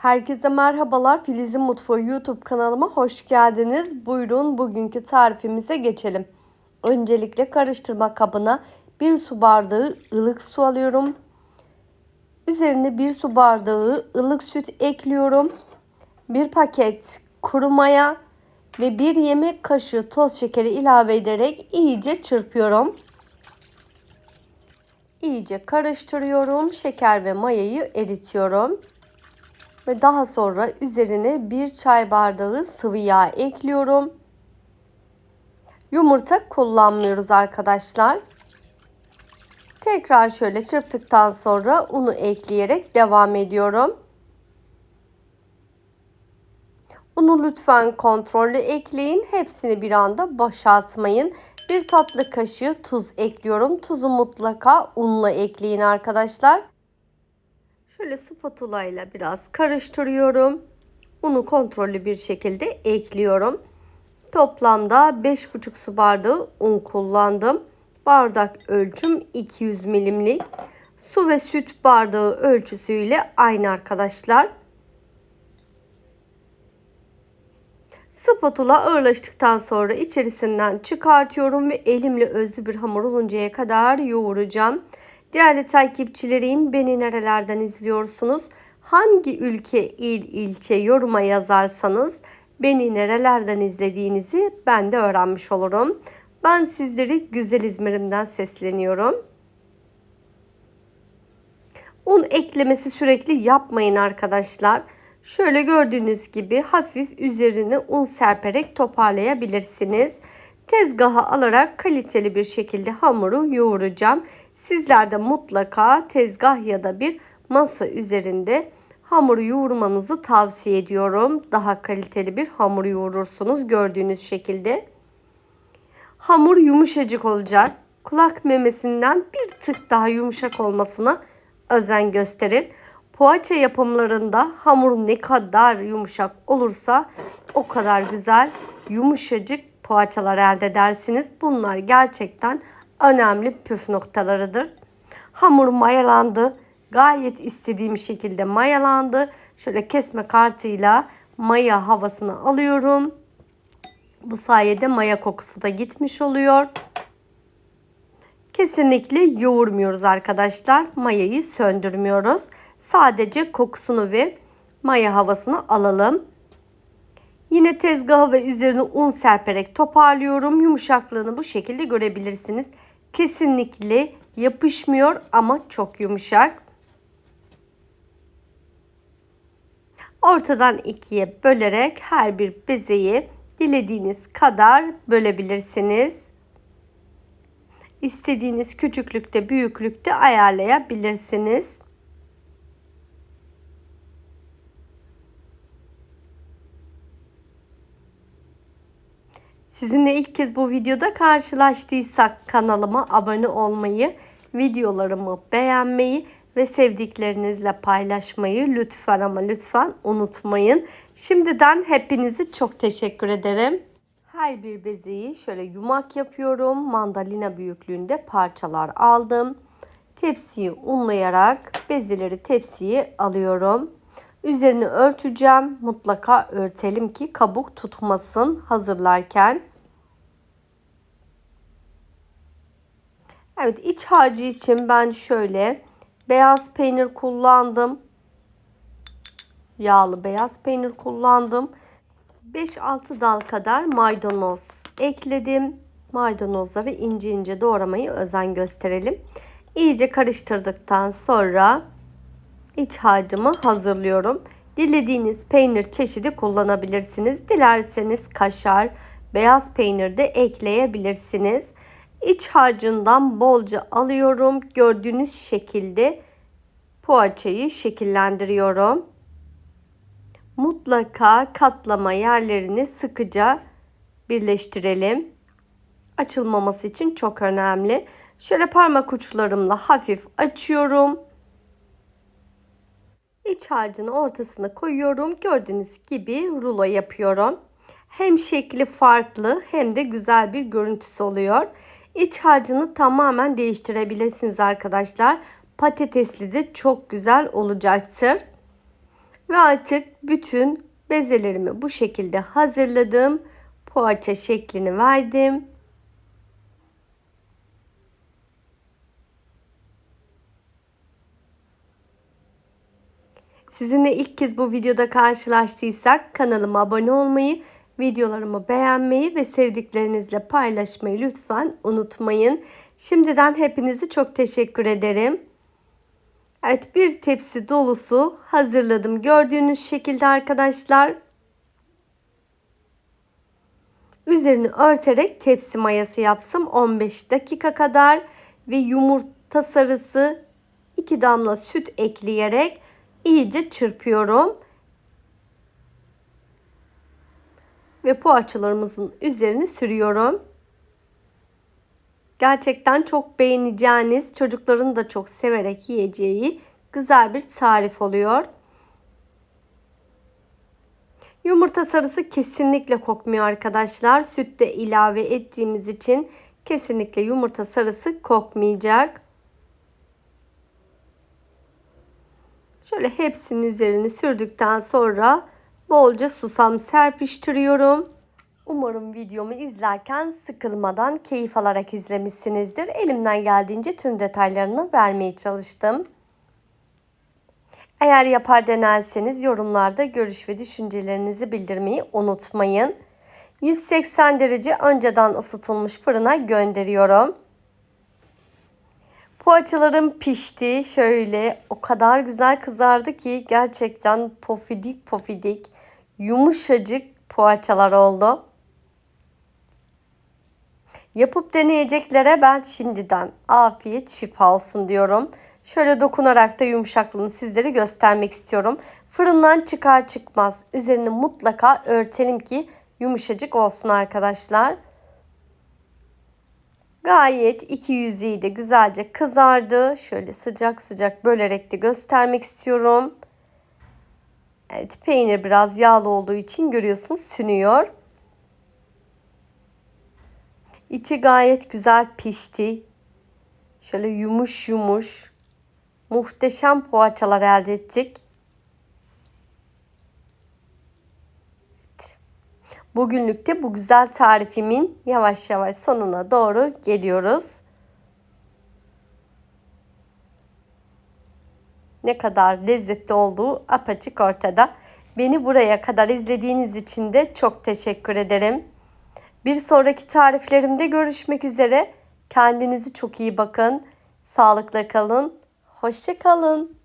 Herkese merhabalar. Filiz'in Mutfağı YouTube kanalıma hoş geldiniz. Buyurun bugünkü tarifimize geçelim. Öncelikle karıştırma kabına 1 su bardağı ılık su alıyorum. Üzerine 1 su bardağı ılık süt ekliyorum. 1 paket kuru maya ve 1 yemek kaşığı toz şekeri ilave ederek iyice çırpıyorum. İyice karıştırıyorum. Şeker ve mayayı eritiyorum. Ve daha sonra üzerine bir çay bardağı sıvı yağ ekliyorum. Yumurta kullanmıyoruz arkadaşlar. Tekrar şöyle çırptıktan sonra unu ekleyerek devam ediyorum. Unu lütfen kontrollü ekleyin. Hepsini bir anda boşaltmayın. Bir tatlı kaşığı tuz ekliyorum. Tuzu mutlaka unla ekleyin arkadaşlar. Şöyle spatula ile biraz karıştırıyorum. Unu kontrollü bir şekilde ekliyorum. Toplamda 5,5 su bardağı un kullandım. Bardak ölçüm 200 milimlik. Su ve süt bardağı ölçüsüyle aynı arkadaşlar. Spatula ağırlaştıktan sonra içerisinden çıkartıyorum ve elimle özlü bir hamur oluncaya kadar yoğuracağım. Değerli takipçilerim beni nerelerden izliyorsunuz? Hangi ülke, il, ilçe yoruma yazarsanız beni nerelerden izlediğinizi ben de öğrenmiş olurum. Ben sizleri güzel İzmir'imden sesleniyorum. Un eklemesi sürekli yapmayın arkadaşlar. Şöyle gördüğünüz gibi hafif üzerine un serperek toparlayabilirsiniz. Tezgaha alarak kaliteli bir şekilde hamuru yoğuracağım. Sizler de mutlaka tezgah ya da bir masa üzerinde hamuru yoğurmanızı tavsiye ediyorum. Daha kaliteli bir hamur yoğurursunuz gördüğünüz şekilde. Hamur yumuşacık olacak. Kulak memesinden bir tık daha yumuşak olmasına özen gösterin. Poğaça yapımlarında hamur ne kadar yumuşak olursa o kadar güzel yumuşacık poğaçalar elde edersiniz. Bunlar gerçekten önemli püf noktalarıdır. Hamur mayalandı. Gayet istediğim şekilde mayalandı. Şöyle kesme kartıyla maya havasını alıyorum. Bu sayede maya kokusu da gitmiş oluyor. Kesinlikle yoğurmuyoruz arkadaşlar. Mayayı söndürmüyoruz. Sadece kokusunu ve maya havasını alalım. Yine tezgahı ve üzerine un serperek toparlıyorum. Yumuşaklığını bu şekilde görebilirsiniz. Kesinlikle yapışmıyor ama çok yumuşak. Ortadan ikiye bölerek her bir bezeyi dilediğiniz kadar bölebilirsiniz. İstediğiniz küçüklükte, büyüklükte ayarlayabilirsiniz. Sizinle ilk kez bu videoda karşılaştıysak kanalıma abone olmayı, videolarımı beğenmeyi ve sevdiklerinizle paylaşmayı lütfen ama lütfen unutmayın. Şimdiden hepinizi çok teşekkür ederim. Her bir bezeyi şöyle yumak yapıyorum. Mandalina büyüklüğünde parçalar aldım. Tepsiyi unlayarak bezeleri tepsiye alıyorum. Üzerini örteceğim. Mutlaka örtelim ki kabuk tutmasın hazırlarken. Evet iç harcı için ben şöyle beyaz peynir kullandım. Yağlı beyaz peynir kullandım. 5-6 dal kadar maydanoz ekledim. Maydanozları ince ince doğramayı özen gösterelim. İyice karıştırdıktan sonra iç harcımı hazırlıyorum. Dilediğiniz peynir çeşidi kullanabilirsiniz. Dilerseniz kaşar, beyaz peynir de ekleyebilirsiniz. İç harcından bolca alıyorum. Gördüğünüz şekilde poğaçayı şekillendiriyorum. Mutlaka katlama yerlerini sıkıca birleştirelim. Açılmaması için çok önemli. Şöyle parmak uçlarımla hafif açıyorum. İç harcını ortasına koyuyorum. Gördüğünüz gibi rulo yapıyorum. Hem şekli farklı hem de güzel bir görüntüsü oluyor. İç harcını tamamen değiştirebilirsiniz arkadaşlar. Patatesli de çok güzel olacaktır. Ve artık bütün bezelerimi bu şekilde hazırladım. Poğaça şeklini verdim. Sizinle ilk kez bu videoda karşılaştıysak kanalıma abone olmayı, videolarımı beğenmeyi ve sevdiklerinizle paylaşmayı lütfen unutmayın. Şimdiden hepinizi çok teşekkür ederim. Evet bir tepsi dolusu hazırladım. Gördüğünüz şekilde arkadaşlar. Üzerini örterek tepsi mayası yapsam 15 dakika kadar ve yumurta sarısı 2 damla süt ekleyerek iyice çırpıyorum. Ve poğaçalarımızın üzerini sürüyorum. Gerçekten çok beğeneceğiniz, çocukların da çok severek yiyeceği güzel bir tarif oluyor. Yumurta sarısı kesinlikle kokmuyor arkadaşlar. Süt de ilave ettiğimiz için kesinlikle yumurta sarısı kokmayacak. Şöyle hepsinin üzerini sürdükten sonra bolca susam serpiştiriyorum. Umarım videomu izlerken sıkılmadan keyif alarak izlemişsinizdir. Elimden geldiğince tüm detaylarını vermeye çalıştım. Eğer yapar denerseniz yorumlarda görüş ve düşüncelerinizi bildirmeyi unutmayın. 180 derece önceden ısıtılmış fırına gönderiyorum. Poğaçalarım pişti. Şöyle o kadar güzel kızardı ki gerçekten pofidik pofidik yumuşacık poğaçalar oldu. Yapıp deneyeceklere ben şimdiden afiyet şifa olsun diyorum. Şöyle dokunarak da yumuşaklığını sizlere göstermek istiyorum. Fırından çıkar çıkmaz üzerini mutlaka örtelim ki yumuşacık olsun arkadaşlar. Gayet iki yüzeyi de güzelce kızardı. Şöyle sıcak sıcak bölerek de göstermek istiyorum. Evet peynir biraz yağlı olduğu için görüyorsunuz sünüyor. İçi gayet güzel pişti. Şöyle yumuş yumuş. Muhteşem poğaçalar elde ettik. Bugünlük de bu güzel tarifimin yavaş yavaş sonuna doğru geliyoruz. Ne kadar lezzetli olduğu apaçık ortada. Beni buraya kadar izlediğiniz için de çok teşekkür ederim. Bir sonraki tariflerimde görüşmek üzere. Kendinizi çok iyi bakın. Sağlıkla kalın. Hoşça kalın.